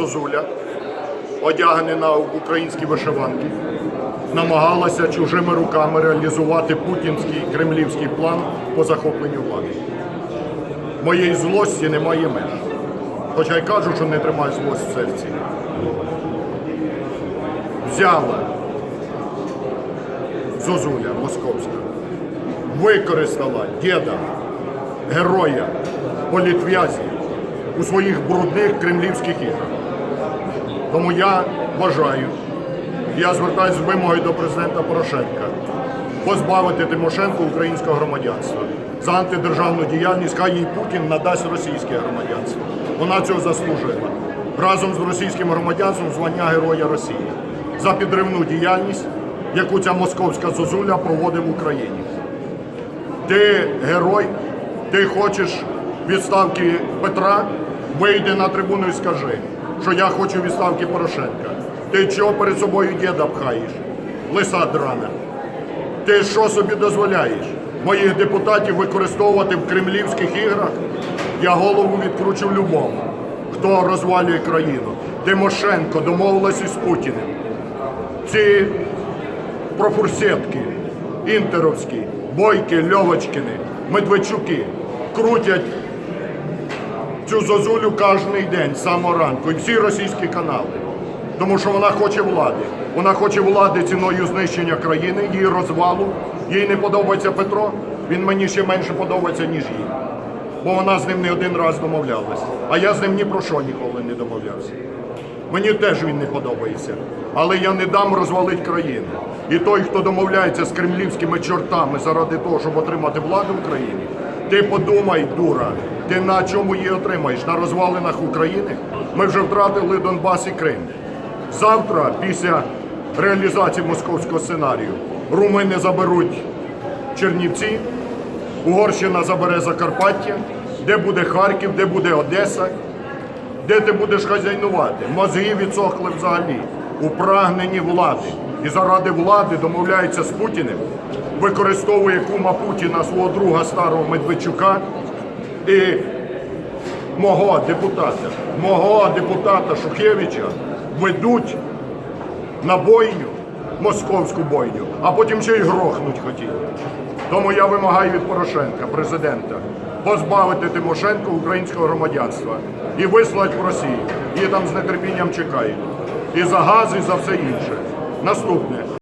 Зозуля, одягнена в українські вишиванки, намагалася чужими руками реалізувати путінський кремлівський план по захопленню влади. Моєї злості немає меж. Хоча й кажу, що не тримаю злость в серці. Взяла Зозуля Московська, використала діда, героя, політв'язня у своїх брудних кремлівських іграх. Тому я вважаю, я звертаюся з вимогою до президента Порошенка позбавити Тимошенко українського громадянства. За антидержавну діяльність хай їй Путін надасть російське громадянство. Вона цього заслужила. Разом з російським громадянством звання Героя Росії за підривну діяльність, яку ця московська зозуля проводить в Україні. Ти герой, ти хочеш відставки Петра, вийди на трибуну і скажи, що я хочу відставки Порошенка. Ти чого перед собою діда пхаєш? Лиса драна. Ти що собі дозволяєш? Моїх депутатів використовувати в кремлівських іграх? Я голову відкручу любому, хто розвалює країну. Тимошенко домовилась із Путіним. Ці профурсетки, інтеровські, бойки, льовочкини, медведчуки крутять цю зозулю кожен день з самого ранку. І всі російські канали. Тому що вона хоче влади. Вона хоче влади ціною знищення країни, її розвалу. Їй не подобається Петро, він мені ще менше подобається, ніж їй. Бо вона з ним не один раз домовлялась. А я з ним ні про що ніколи не домовлявся. Мені теж він не подобається. Але я не дам розвалити країну. І той, хто домовляється з кремлівськими чортами заради того, щоб отримати владу в країні, ти подумай, дура, ти на чому її отримаєш? На розвалинах України? Ми вже втратили Донбас і Крим. Завтра, після реалізації московського сценарію, румини заберуть Чернівці, Угорщина забере Закарпаття, де буде Харків, де буде Одеса, де ти будеш хазяйнувати? Мозги відсохли взагалі у прагненні влади. І заради влади домовляється з Путіним, використовує кума Путіна, свого друга старого Медведчука і мого депутата, мого депутата Шухевича ведуть на бойню, московську бойню, а потім ще й грохнуть хотіли. Тому я вимагаю від Порошенка, президента, позбавити Тимошенко українського громадянства і вислати в Росію. Її там з нетерпінням чекають. І за газ, і за все інше. Наступне.